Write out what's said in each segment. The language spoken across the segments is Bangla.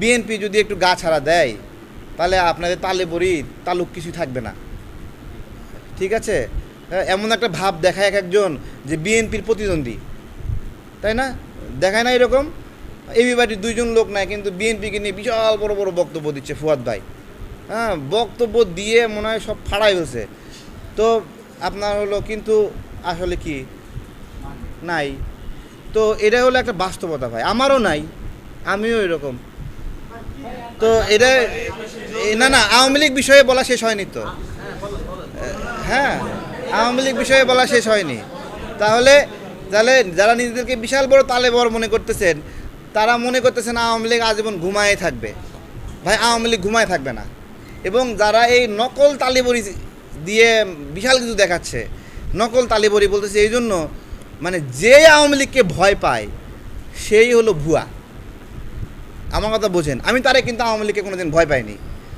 বিএনপি যদি একটু গা ছাড়া দেয়, তাহলে আপনাদের তালে বড়ি, তালুক কিছু থাকবে না। ঠিক আছে? এমন একটা ভাব দেখায় এক একজন যে বিএনপির প্রতিদ্বন্দ্বী। তাই না? দেখায় না এরকম? এবিবাড়ির দুইজন লোক নাই, কিন্তু বিএনপিকে নিয়ে বিশাল বড় বড় বক্তব্য দিচ্ছে ফুয়াদ ভাই। হ্যাঁ বক্তব্য দিয়ে মনে হয় সব ফাড়াই হয়েছে তো আপনার হলো কিন্তু আসলে কি? নাই। তো এটা হলো একটা বাস্তবতা ভাই। আমারও নাই, আমিও এরকম। তো এটা না না, আওয়ামী লীগ বিষয়ে বলা শেষ হয়নি তো। হ্যাঁ আওয়ামী লীগ বিষয়ে বলা শেষ হয়নি। তাহলে তাহলে যারা নিজেদেরকে বিশাল বড় তালে বড় মনে করতেছেন, তারা মনে করতেছেন আওয়ামী লীগ আজীবন ঘুমায় থাকবে। ভাই, আওয়ামী লীগ ঘুমায় থাকবে না। এবং যারা এই নকল তালিবরি দিয়ে বিশাল কিছু দেখাচ্ছে, নকল তালিবরি বলতেছে, এই জন্য মানে যে আওয়ামী লীগকে ভয় পায়, সেই হলো ভুয়া। আমার কথা বোঝেন। আমি তারে কিন্তু আওয়ামী লীগকে কোনোদিন ভয় পাইনি।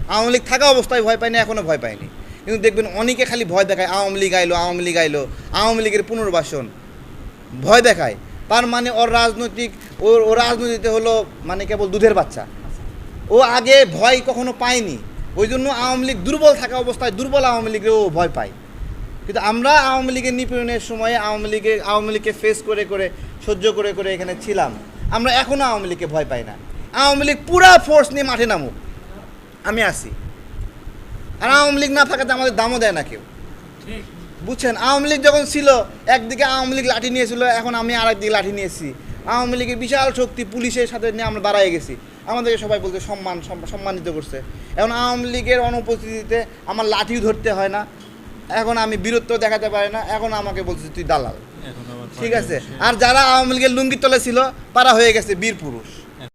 আওয়ামী লীগ থাকা অবস্থায় ভয় পাইনি এখনও ভয় পাইনি। কিন্তু দেখবেন অনেকে খালি ভয় দেখায়, আওয়ামী লীগ আইলো, আওয়ামী লীগ আইলো, আওয়ামী লীগের পুনর্বাসন। ভয় দেখায়। তার মানে ওর রাজনৈতিক, ওর ও রাজনীতিতে হলো মানে কেবল দুধের বাচ্চা। ও আগে ভয় কখনো পায়নি। ওই জন্য আওয়ামী লীগ দুর্বল থাকা অবস্থায় দুর্বল আওয়ামী লীগের ও ভয় পায়। কিন্তু আমরা আওয়ামী লীগের নিপীড়নের সময়ে আওয়ামী লীগে আওয়ামী লীগকে ফেস করে করে, সহ্য করে করে এখানে ছিলাম। আমরা এখনও আওয়ামী লীগকে ভয় পাই না। আওয়ামী লীগ পুরা ফোর্স নিয়ে মাঠে নামুক। আমি আসি আর আওয়ামী লীগ না থাকাতে আমাদের দামও দেয় না কেউ। বুঝছেন? আওয়ামী লীগ যখন ছিল একদিকে আওয়ামী লীগ লাঠি নিয়েছিল এখন আমি আর একদিকে লাঠি নিয়েছি। আওয়ামী লীগের বিশাল শক্তি পুলিশের সাথে নিয়ে আমরা দাঁড়ায় গেছি। আমাদেরকে সবাই বলতে সম্মান সম্মানিত করছে। এখন আওয়ামী লীগের অনুপস্থিতিতে আমার লাঠিও ধরতে হয় না। এখন আমি বীরত্ব দেখাতে পারি না। এখন আমাকে বলছে তুই দালাল। ঠিক আছে? আর যারা আওয়ামী লীগের লুঙ্গির তলে ছিল তারা হয়ে গেছে বীর পুরুষ।